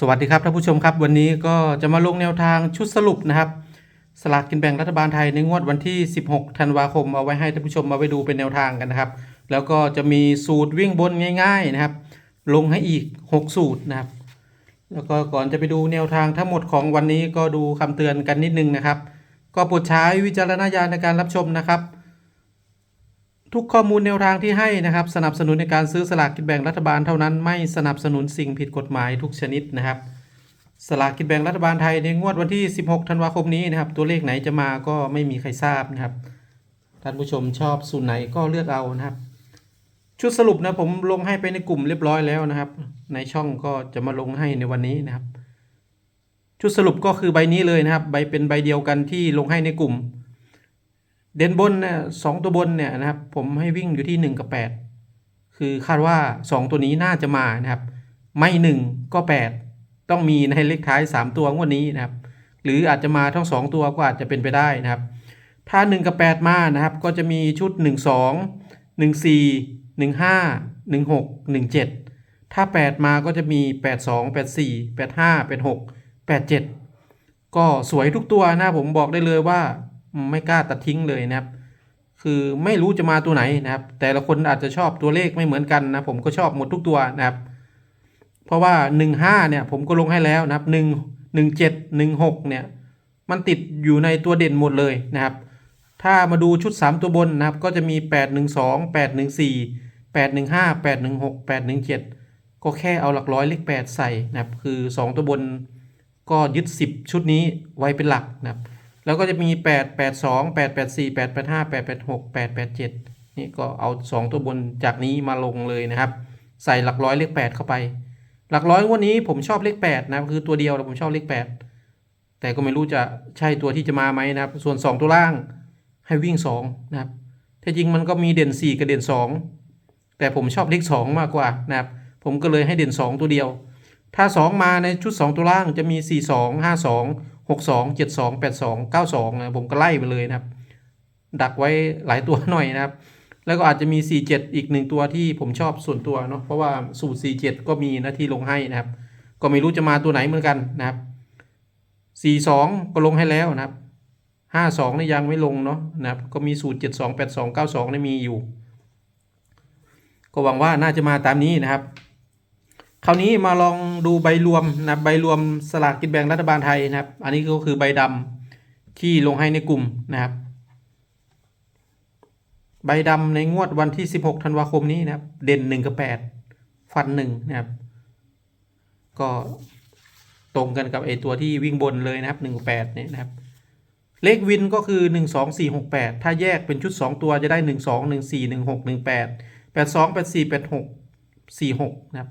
สวัสดีครับท่านผู้ชมครับ วันนี้ก็จะมาลงแนวทางชุดสรุปนะครับ สลากกินแบ่งรัฐบาลไทยในงวดวันที่ 16 ธันวาคมเอาไว้ให้ท่านผู้ชมมาไปดูเป็นแนวทางกันนะครับ แล้วก็จะมีสูตรวิ่งบนง่ายๆนะครับ ลงให้อีก 6 สูตรนะครับ แล้วก็ก่อนจะไปดูแนวทางทั้งหมดของวันนี้ก็ดูคำเตือนกันนิดนึงนะครับ ก็โปรดใช้วิจารณญาณในการรับชมนะครับ ทุกข้อมูลแนวทางที่ให้นะครับ สนับสนุนในการซื้อสลากกินแบ่งรัฐบาลเท่านั้นไม่สนับสนุนสิ่งผิดกฎหมายทุกชนิดนะครับ สลากกินแบ่งรัฐบาลไทยในงวดวันที่ 16 ธันวาคมนี้นะครับ ตัวเลขไหนจะมาก็ไม่มีใครทราบนะครับ ท่านผู้ชมชอบสูตรไหนก็เลือกเอานะครับ ชุดสรุปนะผมลงให้ไปในกลุ่มเรียบร้อยแล้วนะครับ ในช่องก็จะมาลงให้ในวันนี้นะครับ ชุดสรุปก็คือใบนี้เลยนะครับ ใบเป็นใบเดียวกันที่ลงให้ในกลุ่ม เด่นบนเนี่ยสองตัวบนเนี่ยนะครับ ผมให้วิ่งอยู่ที่หนึ่งกับแปดคือคาดว่าสองตัวนี้น่าจะมานะครับ ไม่หนึ่งก็แปดต้องมีในเลขท้ายสามตัวงวดนี้นะครับ หรืออาจจะมาทั้งสองตัวก็อาจจะเป็นไปได้นะครับ ถ้าหนึ่งกับแปดมานะครับ ก็จะมีชุดหนึ่งสองหนึ่งสี่หนึ่งห้าหนึ่งหกหนึ่งเจ็ดถ้าแปดมาก็จะมีแปดสองแปดสี่แปดห้าแปดหกแปดเจ็ดก็สวยทุกตัวนะผมบอกได้เลยว่า ไม่กล้าตัดทิ้งเลยนะครับ คือไม่รู้จะมาตัวไหนนะครับ แต่ละคนอาจจะชอบตัวเลขไม่เหมือนกันนะผมก็ชอบหมดทุกตัวนะครับ เพราะว่า 1 5 เนี่ย ผมก็ลงให้แล้วนะครับ 1 1 7 1 6 เนี่ย มันติดอยู่ในตัวเด่นหมดเลยนะครับ ถ้ามาดูชุด 3 ตัวบนนะครับ ก็จะมี 8 1 2 8 1 4 8 1 5 8 1 6 8 1 7 ก็แค่เอาหลักร้อยเลข 8 ใส่นะครับ คือ 2 ตัวบนก็ยึด 10 ชุดนี้ไว้เป็นหลักนะครับ แล้วก็จะมี 8 8 2 8 8 4 8 8 5 8 8 6 8 8 7 นี่ก็เอา 2 ตัวบนจากนี้มาลงเลยนะครับ ใส่หลักร้อยเลข 8 เข้าไป หลักร้อยวันนี้ผมชอบเลข 8 นะคือตัวเดียวแต่ผมชอบเลข 8 แต่ก็ไม่รู้จะใช่ตัวที่จะมาไหมนะครับ ส่วน 2 ตัวล่างให้วิ่ง 2 นะครับแท้จริงมันก็มีเด่น 4 กับเด่น 2 แต่ผมชอบเลข 2 มากกว่านะครับ ผมก็เลยให้เด่น 2 ตัวเดียว ถ้า 2 มาในชุด 2 ตัวล่างจะมี 4 2 5 2 6 2 7 2 8 2 9 2นะผมก็ไล่ไปเลยนะครับ ดักไว้หลายตัวหน่อยนะครับ แล้วก็อาจจะมี 4 7 อีกหนึ่งตัวที่ผมชอบส่วนตัวเนาะเพราะว่าสูตร 4 7 ก็มีหน้าที่ลงให้นะครับ ก็ไม่รู้จะมาตัวไหนเหมือนกันนะครับ 4 2 ก็ลงให้แล้วนะครับ 5 2นี่ยังไม่ลงเนาะนะครับ ก็มีสูตร 7 2 8 2 9 2นี่มีอยู่ ก็หวังว่าน่าจะมาตามนี้นะครับ ราวนี้มาลองดูใบรวมนะใบรวมสลากกินแบ่งรัฐบาลไทยนะครับ อันนี้ก็คือใบดำที่ลงให้ในกลุ่มนะครับ ใบดำในงวดวันที่ 16ธันวาคมนี้นะครับ เด่น1กับ8ฟัน1นะครับ ก็ตรงกันกับไอตัวที่วิ่งบนเลยนะครับ1กับ8เนี่ยนะครับ เลขวินก็คือ 1 2 4 6 8 ถ้าแยกเป็นชุด 2 ตัวจะได้ 1 2 1 4 1 6 1 8 8 2 8 4 8 6 4 6นะครับ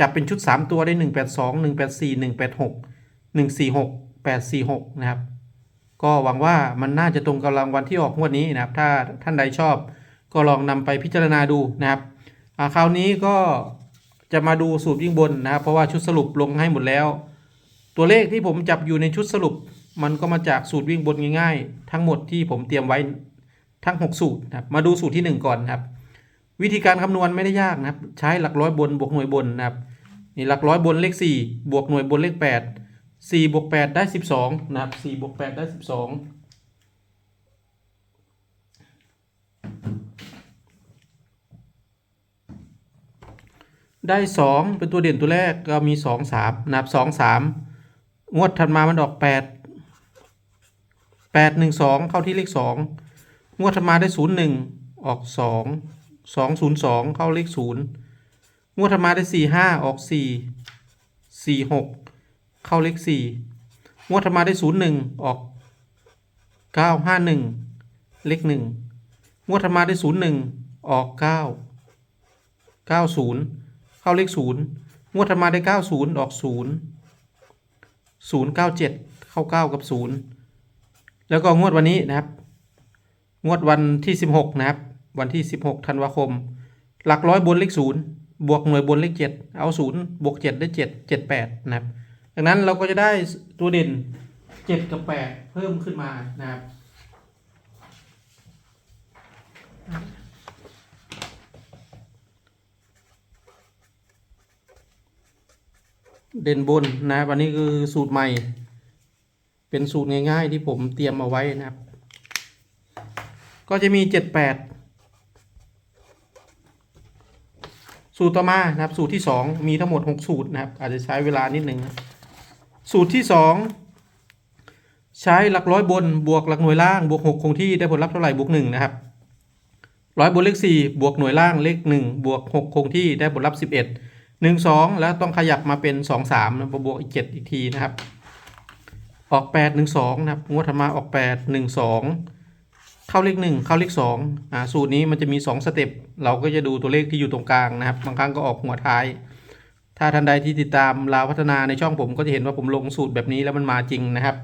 จับเป็นชุด 3 ตัวได้ 1 8 2 1 8 4 1 8 6 1 4 6 8 4 6 นะครับ ก็หวังว่ามันน่าจะตรงกับรางวัลที่ออกงวดนี้นะครับ ถ้าท่านใดชอบก็ลองนำไปพิจารณาดูนะครับอ่าคราวนี้ก็จะมาดูสูตรวิ่งบนนะครับ เพราะว่าชุดสรุปลงให้หมดแล้ว ตัวเลขที่ผมจับอยู่ในชุดสรุป มันก็มาจากสูตรวิ่งบนง่ายๆ ทั้งหมดที่ผมเตรียมไว้ทั้ง 6 สูตรนะครับมาดูสูตรที่ 1 ก่อนนะครับ วิธีการคำนวณไม่ได้ยากนะครับ ใช้หลักร้อยบนบวกหน่วยบนนะครับ นี่หลักร้อยบนเลข 4 บวกหน่วยบนเลข 8 4บวก8ได้ 12 นะครับ4บวก8ได้ 12ได้ 2 เป็นตัวเด่นตัวแรกก็มี 2 3นะครับ 2 3 งวดถัดมามันออก 8 8 1 2 เข้าที่เลข 2 งวดถัดมาได้ 0 1 ออก 2 2 0 2 เข้าเลข 0 งวดถัดมาได้สี่ห้าออกสี่สี่หกเข้าเลขสี่งวดถัดมาได้ศูนย์หนึ่งออกเก้าห้าหนึ่งเลขหนึ่งงวดถัดมาได้ศูนย์หนึ่งออกเก้าเก้าศูนย์เข้าเลขศูนย์งวดถัดมาได้เก้าศูนย์ออกศูนย์ศูนย์เก้าเจ็ดเข้าเก้ากับศูนย์แล้วก็งวดวันนี้นะครับ งวดวันที่สิบหกนะครับ วันที่สิบหกธันวาคม หลักร้อยบนเลขศูนย์ บวกหน่วยบนเลขเจ็ดเอาศูนย์บวกเจ็ดได้เจ็ดเจ็ดแปดนะครับดังนั้นเราก็จะได้ตัวเด่นเจ็ดกับแปดเพิ่มขึ้นมานะครับเด่นบนนะครับอันนี้คือสูตรใหม่ เป็นสูตรง่ายๆที่ผมเตรียมเอาไว้นะครับ ก็จะมี 78 สูตรต่อมานะครับ สูตรที่สองมีทั้งหมดหกสูตรนะครับ อาจจะใช้เวลานิดหนึ่งนะสูตรที่สองใช้หลักร้อยบนบวกหลักหน่วยล่างบวกหกคงที่ได้ผลลัพธ์เท่าไหร่บวกหนึ่งนะครับร้อยบนเลขสี่บวกหน่วยล่างเลขหนึ่งบวกหกคงที่ได้ผลลัพธ์สิบเอ็ดหนึ่งสองแล้วต้องขยับมาเป็นสองสามนะบวกอีกเจ็ดอีกทีนะครับ ออกแปดหนึ่งสองนะครับงวดถัดมาออกแปดหนึ่งสอง เข้าเลขหนึ่งเข้าเลขสองอ่าสูตรนี้มันจะมีสองสเต็ปเราก็จะดูตัวเลขที่อยู่ตรงกลางนะครับ บางครั้งก็ออกหัวท้าย ถ้าท่านใดที่ติดตามลาวพัฒนาในช่องผมก็จะเห็นว่าผมลงสูตรแบบนี้แล้วมันมาจริงนะครับ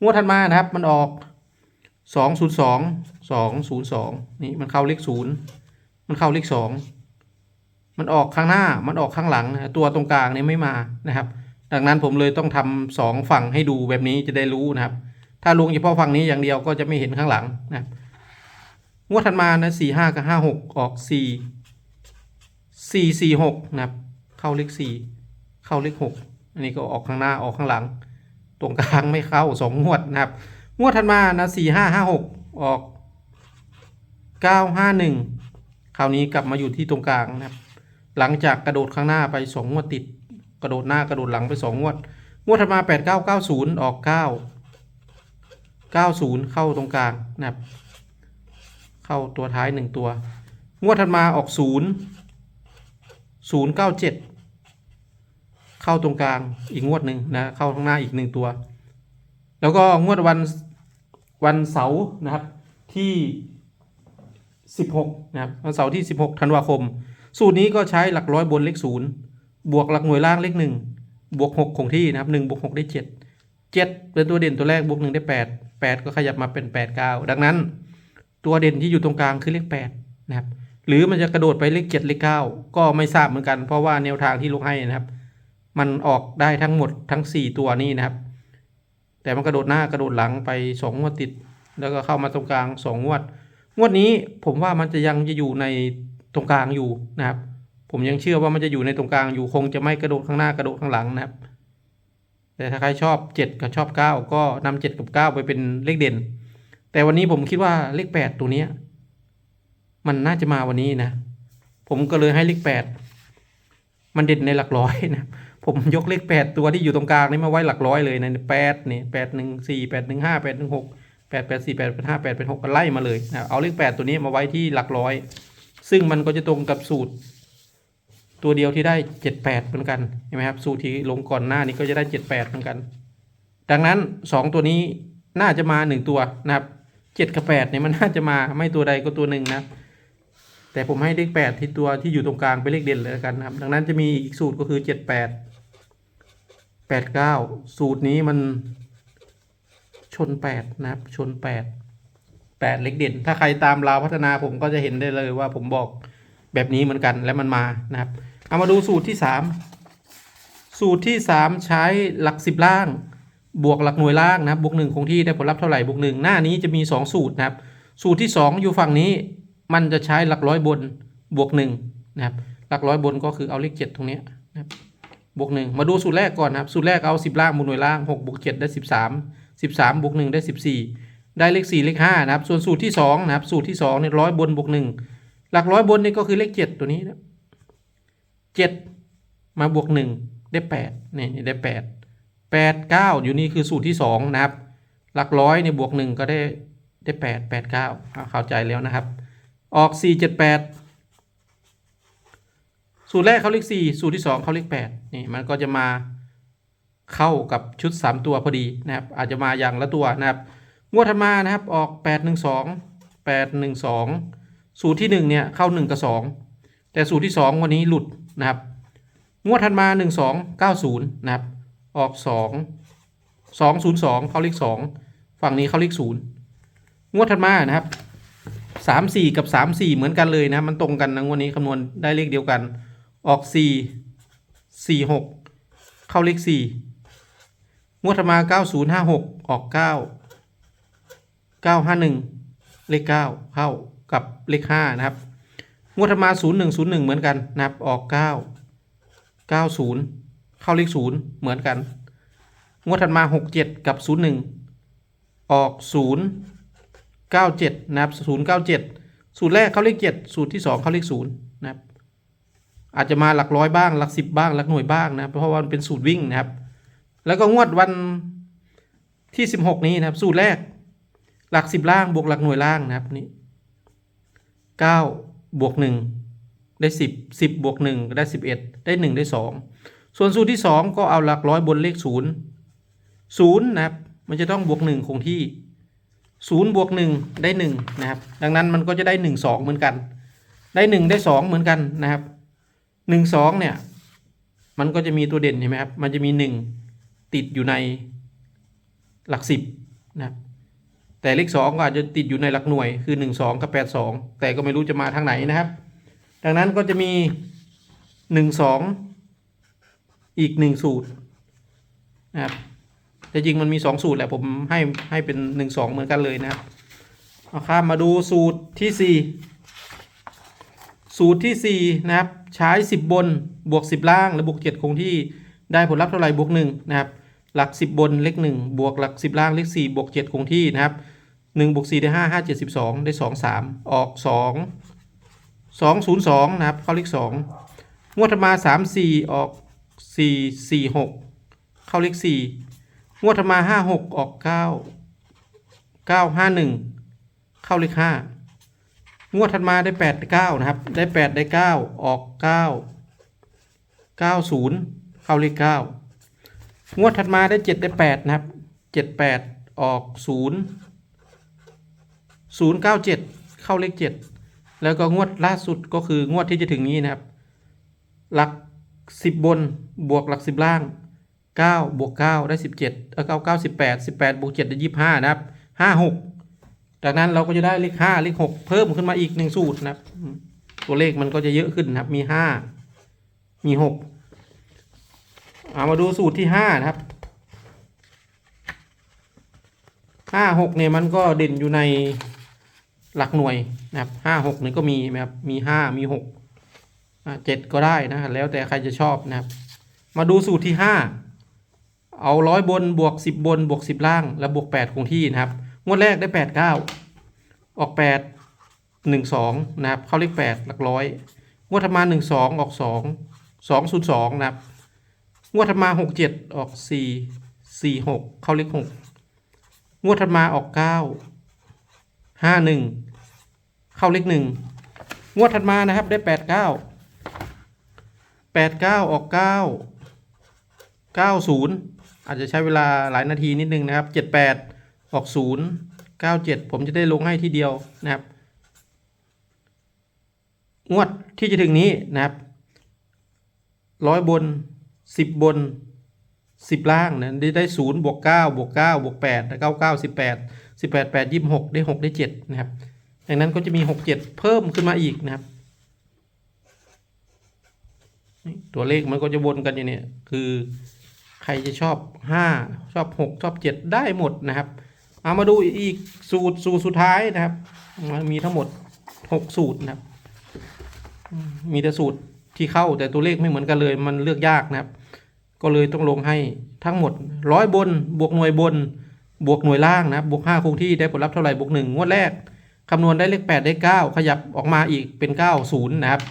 งวดถัดมานะครับมันออกสองศูนย์สองสองศูนย์สองนี่มันเข้าเลขศูนย์มันเข้าเลขสองมันออกข้างหน้ามันออกข้างหลังนะตัวตรงกลางนี่ไม่มานะครับ ดังนั้นผมเลยต้องทำสองฝั่งให้ดูแบบนี้จะได้รู้นะครับ ถ้าลงเฉพาะฝั่งนี้อย่างเดียวก็จะไม่เห็นข้างหลังนะครับ งวดถัดมานะสี่ห้ากับห้าหกออกสี่สี่สี่หกนะครับ เข้าเลขสี่เข้าเลขหกอันนี้ก็ออกข้างหน้าออกข้างหลัง ตรงกลางไม่เข้าสองงวดนะครับ งวดถัดมานะสี่ห้าห้าหกออกเก้าห้าหนึ่งคราวนี้กลับมาอยู่ที่ตรงกลางนะครับ หลังจากกระโดดข้างหน้าไปสองงวดติด กระโดดหน้ากระโดดหลังไปสองงวด งวดถัดมาแปดเก้าเก้าศูนย์ออกเก้าเก้าศูนย์เข้าตรงกลางนะครับ เข้าตัวท้ายหนึ่งตัว งวดถัดมาออกศูนย์ศูนย์เก้าเจ็ดเข้าตรงกลางอีกงวดหนึ่งนะเข้าข้างหน้าอีกหนึ่งตัว แล้วก็งวดวันวันเสาร์นะครับที่16นะครับวันเสาร์ที่16ธันวาคม สูตรนี้ก็ใช้หลักร้อยบนเลขศูนย์บวกหลักหน่วยล่างเลขหนึ่งบวกหกคงที่นะครับหนึ่งบวกหกได้เจ็ดเจ็ดเป็นตัวเด่นตัวแรกบวกหนึ่งได้แปดแปดก็ขยับมาเป็นแปดเก้าดังนั้น ตัวเด่นที่อยู่ตรงกลางคือเลขแปดนะครับหรือมันจะกระโดดไปเลขเจ็ดเลขเก้าก็ไม่ทราบเหมือนกัน เพราะว่าแนวทางที่ลงให้นะครับ มันออกได้ทั้งหมดทั้งสี่ตัวนี้นะครับ แต่มันกระโดดหน้ากระโดดหลังไปสองวดติด แล้วก็เข้ามาตรงกลางสองวด งวดนี้ผมว่ามันจะยังจะอยู่ในตรงกลางอยู่นะครับ ผมยังเชื่อว่ามันจะอยู่ในตรงกลางอยู่คงจะไม่กระโดดข้างหน้ากระโดดข้างหลังนะครับ แต่ถ้าใครชอบเจ็ดกับชอบเก้าก็นำเจ็ดกับเก้าไปเป็นเลขเด่น แต่วันนี้ผมคิดว่าเลขแปดตัวเนี้ยมันน่าจะมาวันนี้นะ ผมก็เลยให้เลขแปดมันเด่นในหลักร้อยนะ ผมยกเลขแปดตัวที่อยู่ตรงกลางนี่มาไว้หลักร้อยเลยนะแปดนี่แปดหนึ่งสี่แปดหนึ่งห้าแปดหนึ่งหกแปดแปดสี่แปดแปดห้าแปดแปดหกก็ไล่มาเลยนะเอาเลขแปดตัวนี้มาไว้ที่หลักร้อย ซึ่งมันก็จะตรงกับสูตร ตัวเดียวที่ได้เจ็ดแปดเหมือนกันเห็นไหมครับ สูตรที่ลงก่อนหน้านี้ก็จะได้เจ็ดแปดเหมือนกัน ดังนั้นสองตัวนี้น่าจะมาหนึ่งตัวนะครับ เจ็ดกับแปดเนี่ยมันน่าจะมาไม่ตัวใดก็ตัวหนึ่งนะ แต่ผมให้เลขแปดที่ตัวที่อยู่ตรงกลางเป็นเลขเด่นเลยกันนะครับ ดังนั้นจะมีอีกสูตรก็คือเจ็ดแปดแปดเก้าสูตรนี้มันชนแปดนะครับ ชนแปดแปดเลขเด่น ถ้าใครตามลาวพัฒนาผมก็จะเห็นได้เลยว่าผมบอกแบบนี้เหมือนกันและมันมานะครับ เอามาดูสูตรที่สามสูตรที่สามใช้หลักสิบล่าง บวกหลักหน่วยล่างนะครับบวกหนึ่งคงที่ได้ผลลัพธ์เท่าไหร่บวกหนึ่งหน้านี้จะมีสองสูตรนะครับ สูตรที่สองอยู่ฝั่งนี้มันจะใช้หลักร้อยบนบวกหนึ่งนะครับหลักร้อยบนก็คือเอาเลขเจ็ดตรงนี้นะครับบวกหนึ่งมาดูสูตรแรกก่อนนะครับ สูตรแรกเอาสิบล่างบวกหน่วยล่างหกบวกเจ็ดได้สิบสามสิบสามบวกหนึ่งได้สิบสี่ได้เลขสี่เลขห้านะครับ ส่วนสูตรที่สองนะครับ สูตรที่สองเนี่ยร้อยบนบวกหนึ่งหลักร้อยบนนี่ก็คือเลขเจ็ดตัวนี้นะเจ็ดมาบวกหนึ่งได้แปดนี่ได้แปดแปดเก้าอยู่นี่คือสูตรที่สองนะครับ หลักร้อยเนี่ยบวกหนึ่งก็ได้ได้แปดแปดเก้าเข้าใจแล้วนะครับ ออกสี่เจ็ดแปดสูตรแรกเขาเลขสี่สูตรที่สองเขาเลขแปดนี่มันก็จะมาเข้ากับชุดสามตัวพอดีนะครับ อาจจะมาอย่างละตัวนะครับ งวดถัดมานะครับออกแปดหนึ่งสองแปดหนึ่งสองสูตรที่หนึ่งเนี่ยเข้าหนึ่งกับสองแต่สูตรที่สองวันนี้หลุดนะครับ งวดถัดมาหนึ่งสองเก้าศูนย์นะครับ ออกสองสองศูนย์สองเขาเลขสองฝั่งนี้เขาเลขศูนย์งวดถัดมานะครับสามสี่กับสามสี่เหมือนกันเลยนะมันตรงกันนะงวันนี้คำนวณได้เลขเดียวกัน ออกสี่สี่หกเข้าเลขสี่งวดถัดมาเก้าศูนย์ห้าหกออกเก้าเก้าห้าหนึ่งเลขเก้าเข้ากับเลขห้านะครับงวดถัดมาศูนย์หนึ่งศูนย์หนึ่งเหมือนกันนะครับออกเก้าเก้าศูนย์ เข้าเลขศูนย์เหมือนกัน งวดถัดมาหกเจ็ดกับศูนย์หนึ่งออกศูนย์เก้าเจ็ดนะครับศูนย์เก้าเจ็ดสูตรแรกเข้าเลขเจ็ดสูตรที่สองเข้าเลขศูนย์นะครับ อาจจะมาหลักร้อยบ้าง หลักสิบบ้าง หลักหน่วยบ้างนะ เพราะว่ามันเป็นสูตรวิ่งนะครับ แล้วก็งวดวันที่สิบหกนี้นะครับ สูตรแรก หลักสิบล่างบวกหลักหน่วยล่างนะครับนี่เก้าบวกหนึ่งได้สิบสิบบวกหนึ่งได้สิบเอ็ดได้หนึ่งได้สอง ส่วนสูตรที่สองก็เอาหลักร้อยบนเลขศูนย์ศูนย์นะครับ มันจะต้องบวกหนึ่งคงที่ศูนย์บวกหนึ่งได้หนึ่งนะครับ ดังนั้นมันก็จะได้หนึ่งสองเหมือนกัน ได้หนึ่งได้สองเหมือนกันนะครับหนึ่งสองเนี่ย มันก็จะมีตัวเด่นเห็นไหมครับ มันจะมีหนึ่งติดอยู่ในหลักสิบนะครับ แต่เลขสองก็อาจจะติดอยู่ในหลักหน่วย คือหนึ่งสองกับแปดสองแต่ก็ไม่รู้จะมาทางไหนนะครับ ดังนั้นก็จะมีหนึ่งส อีกหนึ่งสูตรนะครับแต่จริงมันมีสองสูตรแหละผมให้ให้เป็นหนึ่งสองเหมือนกันเลยนะครับเอาข้ามมาดูสูตรที่สี่สูตรที่สี่นะครับใช้สิบบนบวกสิบล่างและบวกเจ็ดคงที่ได้ผลลัพธ์เท่าไหร่บวกหนึ่งนะครับหลักสิบบนเลขหนึ่งบวกหลักสิบล่างเลขสี่บวกเจ็ดคงที่นะครับหนึ่งบวกสี่ได้ห้าห้าเจ็ดสิบสองได้สองสามออกสองสองศูนย์สองนะครับ ข้าเลขสองงวดถัดมาสามสี่ออก สี่สี่หกเข้าเลขสี่งวดถัดมาห้าหกออกเก้าเก้าห้าหนึ่งเข้าเลขห้างวดถัดมาได้แปดเก้านะครับ ได้แปดได้เก้าออกเก้าเก้าศูนย์เข้าเลขเก้างวดถัดมาได้เจ็ดได้แปดนะครับเจ็ดแปดออกศูนย์ศูนย์เก้าเจ็ดเข้าเลขเจ็ดแล้วก็งวดล่าสุดก็คืองวดที่จะถึงนี้นะครับ หลักสิบบน บวกหลักสิบล่างเก้าบวกเก้าได้สิบเจ็ดเออเก้าเก้าสิบวกเจ็ดได้ยี่ห้านะครับห้าหกจากนั้นเราก็จะได้เลขห้าเลขหกเพิ่มขึ้นมาอีกหนึ่งสูตรนะครับ ตัวเลขมันก็จะเยอะขึ้นนะครับ มีห้ามีหกเอามาดูสูตรที่ห้านะครับห้าหกเนี่ยมันก็เด่นอยู่ในหลักหน่วยนะครับห้าหกเนี่ยก็มีนะครับ มีห้ามีหกเจ็ดก็ได้นะ แล้วแต่ใครจะชอบนะครับ มาดูสูตรที่ห้าเอาร้อยบนบวกสิบบนบวกสิบล่าง แล้วบวกแปดคงที่นะครับ งวดแรกได้แปดเก้าออกแปดหนึ่งสองนะครับ เข้าเลขแปดหลักร้อย งวดถัดมาหนึ่งสองออกสองสองศูนย์สองนะครับ งวดถัดมาหกเจ็ดออกสี่สี่หกเข้าเลขหกงวดถัดมาออกเก้าห้าหนึ่งเข้าเลขหนึ่งงวดถัดมานะครับได้แปดเก้าแปดเก้าออกเก้าเก้าศูนย์อาจจะใช้เวลาหลายนาทีนิดนึงนะครับเจ็ดแปดออกศูนย์เก้าเจ็ดผมจะได้ลงให้ทีเดียวนะครับ งวดที่จะถึงนี้นะครับร้อยบนสิบบนสิบล่างนะได้ได้ศูนย์บวกเก้าบวกเก้าบวกแปดเก้าเก้าสิบแปดสิบแปดแปดยี่สิบหกได้หกได้เจ็ดนะครับดังนั้นก็จะมีหกเจ็ดเพิ่มขึ้นมาอีกนะครับตัวเลขมันก็จะวนกันอย่างเนี้ยคือ ใครจะชอบห้าชอบหกชอบเจ็ดได้หมดนะครับ เอามาดูอีกสูตรสูตรสุดท้ายนะครับมันมีทั้งหมดหกสูตรนะครับ มีแต่สูตรที่เข้าแต่ตัวเลขไม่เหมือนกันเลยมันเลือกยากนะครับ ก็เลยต้องลงให้ทั้งหมดร้อยบน บวกหน่วยบน บวกหน่วยล่างนะครับบวกห้าคงที่ได้ผลลัพธ์เท่าไหร่บวกหนึ่งงวดแรกคำนวณได้เลขแปดได้เก้าขยับออกมาอีกเป็นเก้าศูนย์นะครับ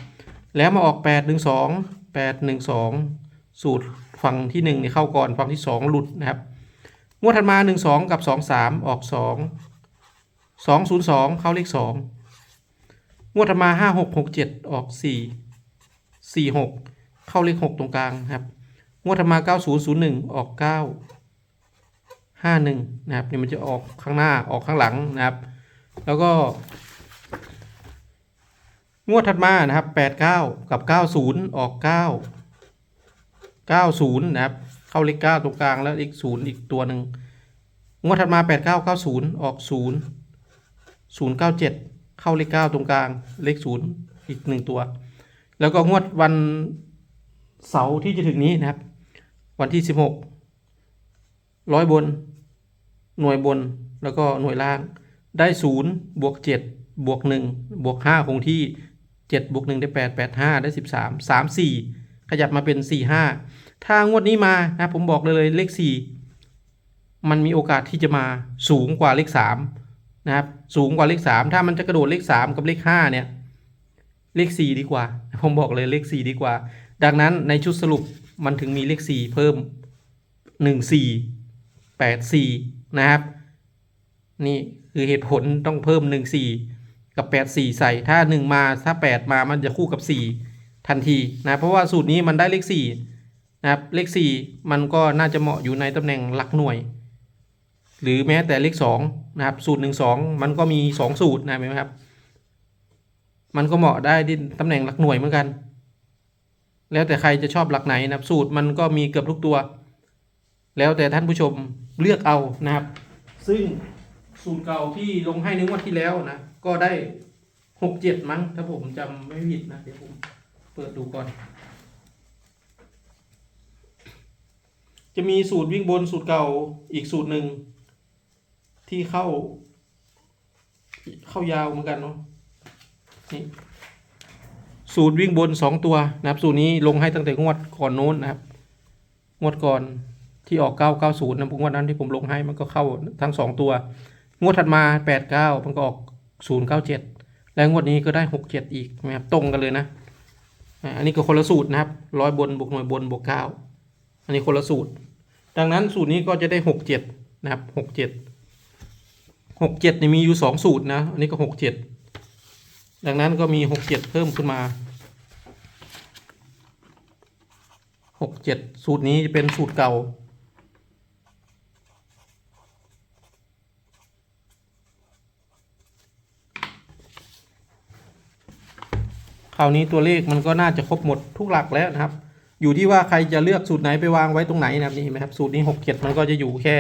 แล้วมาออกแปดหนึ่งสองแปดหนึ่งสองสูตร ฝั่งที่หนึ่งเนี่ยเข้าก่อนฝั่งที่สองหลุดนะครับ งวดถัดมาหนึ่งสองกับสองสามออกสองสองศูนย์สองเข้าเลขสองงวดถัดมาห้าหกหกเจ็ดออกสี่สี่หกเข้าเลขหกตรงกลางนะครับ งวดถัดมาเก้าศูนย์ศูนย์หนึ่งออกเก้าห้าหนึ่งนะครับนี่มันจะออกข้างหน้าออกข้างหลังนะครับ แล้วก็งวดถัดมานะครับแปดเก้ากับเก้าศูนย์ออกเก้าเก้าศูนย์นะครับ เข้าเลขเก้าตรงกลางแล้วอีกศูนย์อีกตัวหนึ่งงวดถัดมาแปดเก้าเก้าศูนย์ออกศูนย์ศูนย์เก้าเจ็ดเข้าเลขเก้าตรงกลาง เลขศูนย์อีกหนึ่งตัว แล้วก็งวดวันเสาร์ที่จะถึงนี้นะครับ วันที่สิบหกร้อยบน หน่วยบนแล้วก็หน่วยล่างได้ศูนย์บวกเจ็ดบวกหนึ่งบวกห้าคงที่เจ็ดบวกหนึ่งได้แปดแปดห้าได้สิบสามสามสี่ ขยับมาเป็นสี่ห้าถ้างวดนี้มานะผมบอกเลยเลยเลขสี่มันมีโอกาสที่จะมาสูงกว่าเลขสามนะครับสูงกว่าเลขสามถ้ามันจะกระโดดเลขสามกับเลขห้าเนี่ย เลขสี่ดีกว่า ผมบอกเลยเลขสี่ดีกว่า ดังนั้นในชุดสรุปมันถึงมีเลขสี่เพิ่มหนึ่งสี่แปดสี่นะครับนี่คือเหตุผลต้องเพิ่มหนึ่งสี่กับแปดสี่ใส่ถ้าหนึ่งมาถ้าแปดมามันจะคู่กับสี่ ทันทีนะเพราะว่าสูตรนี้มันได้เลขสี่นะครับเลขสี่มันก็น่าจะเหมาะอยู่ในตำแหน่งหลักหน่วย หรือแม้แต่เลขสองนะครับสูตรหนึ่งสองมันก็มีสองสูตรนะเห็นไหมครับ มันก็เหมาะได้ที่ตำแหน่งหลักหน่วยเหมือนกัน แล้วแต่ใครจะชอบหลักไหนนะครับ สูตรมันก็มีเกือบทุกตัว แล้วแต่ท่านผู้ชมเลือกเอานะครับ ซึ่งสูตรเก่าที่ลงให้ในงวดที่แล้วนะ ก็ได้หกเจ็ดมั้ง ถ้าผมจำไม่ผิดนะ เดี๋ยวผม เปิดดูก่อน จะมีสูตรวิ่งบนสูตรเก่าอีกสูตรหนึ่ง ที่เข้า เข้ายาวเหมือนกันเนาะนี่สูตรวิ่งบนสองตัวนะครับ สูตรนี้ลงให้ตั้งแต่งวดก่อนโน้นนะครับ งวดก่อนที่ออกเก้าเก้าศูนย์นะงวดนั้นที่ผมลงให้มันก็เข้าทั้งสองตัว งวดถัดมาแปดเก้ามันก็ออกศูนย์เก้าเจ็ดแล้วงวดนี้ก็ได้หกเจ็ดอีกนะครับตรงกันเลยนะ อันนี้ก็คนละสูตรนะครับร้อยบนบวกหน่วยบนบวกเก้าอันนี้คนละสูตร ดังนั้นสูตรนี้ก็จะได้หกเจ็ดนะครับหกเจ็ดหกเจ็ดนี่มีอยู่สองสูตรนะ อันนี้ก็หกเจ็ดดังนั้นก็มีหกเจ็ดเพิ่มขึ้นมาหกเจ็ดสูตรนี้จะเป็นสูตรเก่า ราวนี้ตัวเลขมันก็น่าจะครบหมดทุกหลักแล้วนะครับ อยู่ที่ว่าใครจะเลือกสูตรไหนไปวางไว้ตรงไหนนะครับนี่เห็นไหมครับสูตรนี้หกเจ็ดมันก็จะอยู่แค่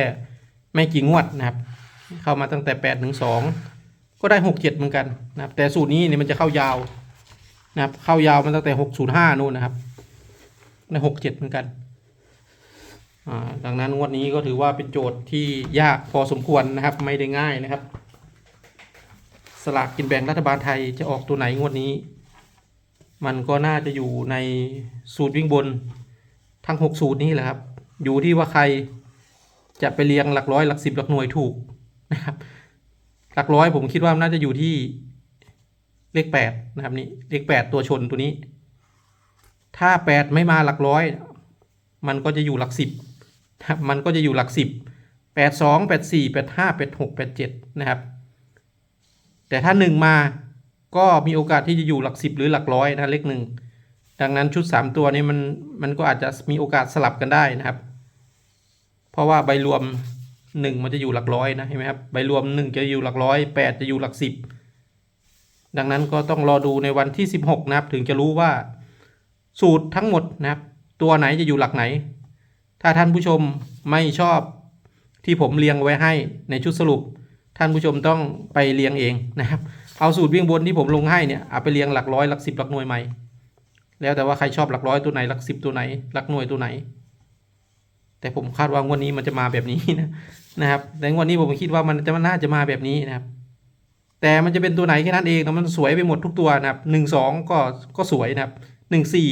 ไม่กี่งวดนะครับ เข้ามาตั้งแต่แปดถึงสองก็ได้หกเจ็ดเหมือนกันนะครับ แต่สูตรนี้เนี่ยมันจะเข้ายาวนะครับเข้ายาวมันตั้งแต่หกศูนย์ห้านู่นนะครับได้หกเจ็ดเหมือนกันดังนั้นงวดนี้ก็ถือว่าเป็นโจทย์ที่ยากพอสมควรนะครับ ไม่ได้ง่ายนะครับ สลากกินแบ่งรัฐบาลไทยจะออกตัวไหนงวดนี้ มันก็น่าจะอยู่ในสูตรวิ่งบนทั้งหกสูตรนี้แหละครับ อยู่ที่ว่าใครจะไปเรียงหลักร้อยหลักสิบหลักหน่วยถูกนะครับ หลักร้อยผมคิดว่าน่าจะอยู่ที่เลขแปดนะครับนี่เลขแปดตัวชนตัวนี้ ถ้าแปดไม่มาหลักร้อย มันก็จะอยู่หลักสิบนะครับมันก็จะอยู่หลักสิบแปดสองแปดสี่แปดห้าแปดหกแปดเจ็ดนะครับ แต่ถ้าหนึ่งมา ก็มีโอกาสที่จะอยู่หลักสิบหรือหลักร้อยนะเลขหนึ่งดังนั้นชุดสามตัวนี้มันมันก็อาจจะมีโอกาสสลับกันได้นะครับ เพราะว่าใบรวมหนึ่งมันจะอยู่หลักร้อยนะเห็นไหมครับใบรวมหนึ่งจะอยู่หลักร้อยแปดจะอยู่หลักสิบดังนั้นก็ต้องรอดูในวันที่สิบหกนะครับ ถึงจะรู้ว่า สูตรทั้งหมดนะครับ ตัวไหนจะอยู่หลักไหน ถ้าท่านผู้ชมไม่ชอบที่ผมเรียงไว้ให้ในชุดสรุป ท่านผู้ชมต้องไปเรียงเองนะครับ เอาสูตรวิ่งบนที่ผมลงให้เนี่ยเอาไปเรียงหลักร้อยหลักสิบหลักหน่วยใหม่ แล้วแต่ว่าใครชอบหลักร้อยตัวไหนหลักสิบตัวไหนหลักหน่วยตัวไหน แต่ผมคาดว่างวดนี้มันจะมาแบบนี้นะนะครับแต่งวดนี้ผมคิดว่ามันจะมันน่าจะมาแบบนี้นะครับ แต่มันจะเป็นตัวไหนแค่นั้นเองนะมันสวยไปหมดทุกตัวนะครับหนึ่งสองก็ก็สวยนะครับหนึ่งสี่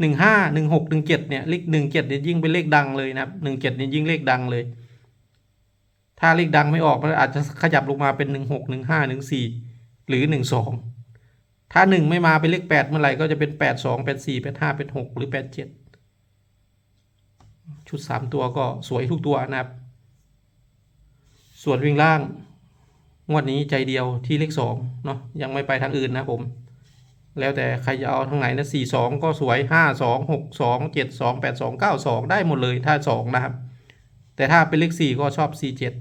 หนึ่งห้าหนึ่งหกหนึ่งเจ็ดเนี่ยเลขหนึ่งเจ็ดเนี่ยยิ่งเป็นเลขดังเลยนะครับหนึ่งเจ็ดเนี่ยยิ่งเลขดังเลย ถ้าเลขดังไม่ออกมันอาจจะขยับลงมาเป็นหนึ่งหกหนึ่งห้าหนึ่งสี่ หรือหนึ่งสองถ้าหนึ่งไม่มาเป็นเลขแปดเมื่อไหร่ก็จะเป็นแปดสองแปดสี่แปดห้าแปดหกหรือแปดเจ็ดชุดสามตัวก็สวยทุกตัวนะครับ ส่วนวิ่งล่าง งวดนี้ใจเดียวที่เลขสองเนาะยังไม่ไปทางอื่นนะผม แล้วแต่ใครจะเอาทางไหนนะสี่สองก็สวยห้าสองหกสองเจ็ดสองแปดสองเก้าสองได้หมดเลยถ้าสองนะครับ แต่ถ้าเป็นเลขสี่ก็ชอบสี่เจ็ด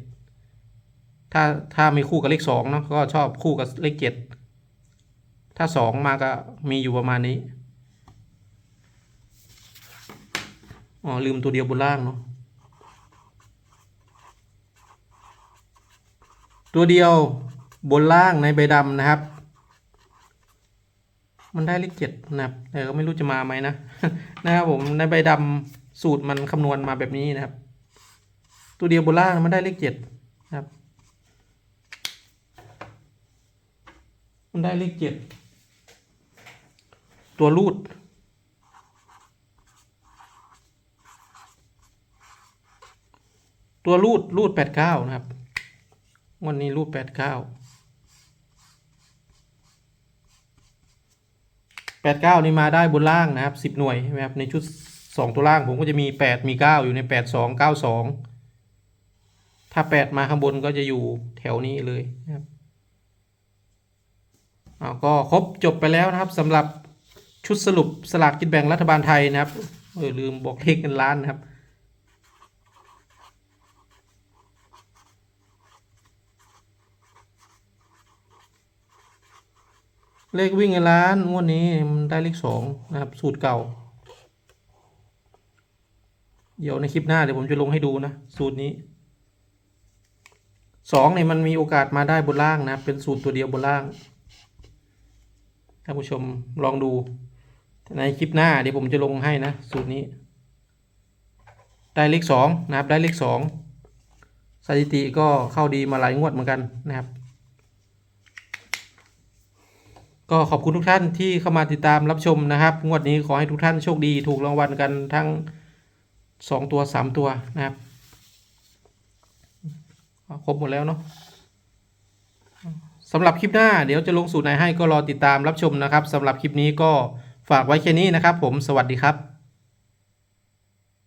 ถ้าถ้ามีคู่กับเลขสองเนาะก็ชอบคู่กับเลขเจ็ดถ้าสองมาก็มีอยู่ประมาณนี้อ๋อลืมตัวเดียวบนล่างเนาะตัวเดียวบนล่างในใบดำนะครับ มันได้เลขเจ็ดนะครับแต่ก็ไม่รู้จะมาไหมนะนะครับผมในใบดำสูตรมันคำนวณมาแบบนี้นะครับ ตัวเดียวบนล่างมันได้เลขเจ็ด มันได้เลขเจ็ด ตัวรูด ตัวรูดรูดแปดเก้านะครับ วันนี้รูดแปดเก้าแปดเก้านี่มาได้บนล่างนะครับสิบหน่วยนะครับในชุดสองตัวล่างผมก็จะมีแปดมีเก้าอยู่ในแปดสองเก้าสองถ้าแปดมาข้างบนก็จะอยู่แถวนี้เลยนะครับ เอาก็ครบจบไปแล้วนะครับสำหรับชุดสรุปสลากกินแบ่งรัฐบาลไทยนะครับเออลืมบอกเลขเงินล้านนะครับเลขวิ่งเงินล้านงวดนี้มันได้เลขสองนะครับสูตรเก่า เดี๋ยวในคลิปหน้าเดี๋ยวผมจะลงให้ดูนะ สูตรนี้สองเนี่ยมันมีโอกาสมาได้บนล่างนะเป็นสูตรตัวเดียวบนล่าง ท่านผู้ชมลองดูในคลิปหน้าเดี๋ยวผมจะลงให้นะสูตรนี้ ได้เลขสองนะครับได้เลขสองสถิติก็เข้าดีมาหลายงวดเหมือนกันนะครับ ก็ขอบคุณทุกท่านที่เข้ามาติดตามรับชมนะครับ งวดนี้ขอให้ทุกท่านโชคดีถูกรางวัลกันทั้งสองตัวสามตัวนะครับ ครบหมดแล้วเนาะ สำหรับคลิปหน้าเดี๋ยวจะลงสูตรไหนให้ก็รอติดตามรับชมนะครับสำหรับคลิปนี้ก็ฝากไว้แค่นี้นะครับ ผมสวัสดีครับ